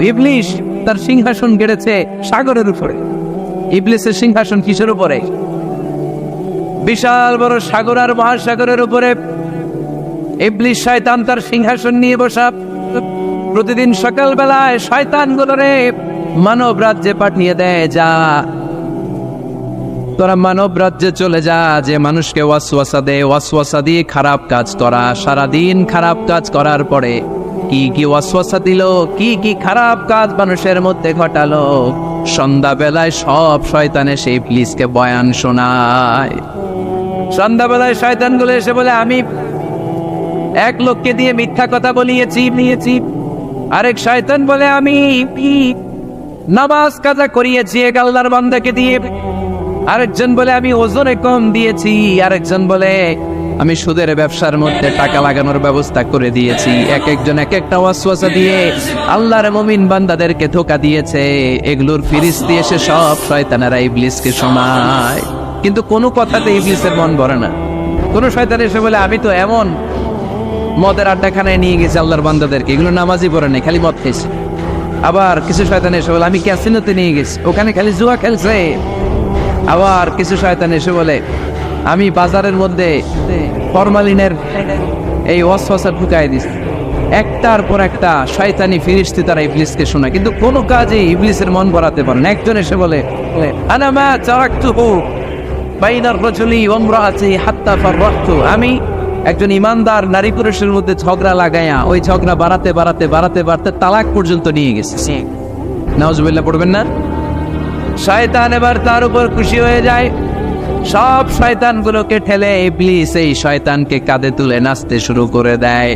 ইবলিশ, তার সিংহাসন গেড়েছে সাগরের উপরে। ইবলিসের সিংহাসন কিসের উপরে? বিশাল বড় সাগর আর মহাসাগরের উপরে। ইবলিশ শয়তান তার সিংহাসন নিয়ে বসা। প্রতিদিন সকালবেলায় শয়তান গুলোরে মানব রাজ্যে পাঠিয়ে দেয়, যা। তোরা মানব রাজ্যে চলে যা, যে মানুষকে ওয়াসওয়াসা দে। ওয়াসওয়াসা দিয়ে খারাপ কাজ করা, সারাদিন খারাপ কাজ করার পরে কি কি ওয়াসওয়াসা দিল? কি কি খারাপ কাজ মানুষের মধ্যে ঘটালো? সন্ধ্যাবেলায় সব শয়তানে সেই প্লিজকে বয়ান শোনায়। সন্ধ্যাবেলায় শয়তানগুলো এসে বলে, আমি এক লোককে দিয়ে মিথ্যা কথা বলিয়েছি, নিয়েছি। আরেক শয়তান বলে, আমি নামাজ কাজা করিয়েছি, এক আল্লাহর বান্দাকে দিয়ে। আরেকজন বলে, আমি ওজনে কম দিয়েছি। আরেকজন বলে আমি সুদের ব্যবসার মধ্যে টাকা লাগানোর ব্যবস্থা করে দিয়েছি। এক একজন এক একটা ওয়াসওয়াসা দিয়ে আল্লাহর মুমিন বান্দাদেরকে ধোকা দিয়েছে। এগুলোর ফিরিস দিয়ে সে সব শয়তানেরা ইবলিসকে শোনায়। কিন্তু কোনো কথাতে ইবলিসের মন ভরে না। কোন শয়তান এসে বলে, আমি তো এমন মদের আড্ডাখানায় নিয়ে গেছি আল্লাহর বান্দাদেরকে। এগুলো নামাজই পড়ে নেই, খালি মদ খেয়েছে আবার কিছু শয়তান এসে বলে, আমি ক্যাসিনোতে নিয়ে গেছি, ওখানে খালি জুয়া খেলছে। আবার কিছু শয়তান এসে বলে আমি বাজারের মধ্যে ফরমালিনের এই অশ্বাসা ঢুকাই দিছি। একটার পর একটা শয়তানি ফিরিস্তি তারা ইবলিসকে শোনায়। কিন্তু কোনো কাজে ইবলিসের মন ভরাতে পারে না। একজন এসে বলে হাত্তা আমি একজন ইমানদার নারী পুরুষের মধ্যে ঝগড়া লাগাইয়া ওই ঝগড়া বাড়াতে বাড়াতে বাড়াতে বাড়াতে তালাক পর্যন্ত নিয়ে গেছে। নাউজুবিল্লাহ, পড়বেন না? শয়তান এবার তার উপর খুশি হয়ে যায়। সব শয়তানগুলোকে ঠেলে ইবলিস এই শয়তানকে কাঁধে তুলে নাচতে শুরু করে দেয়।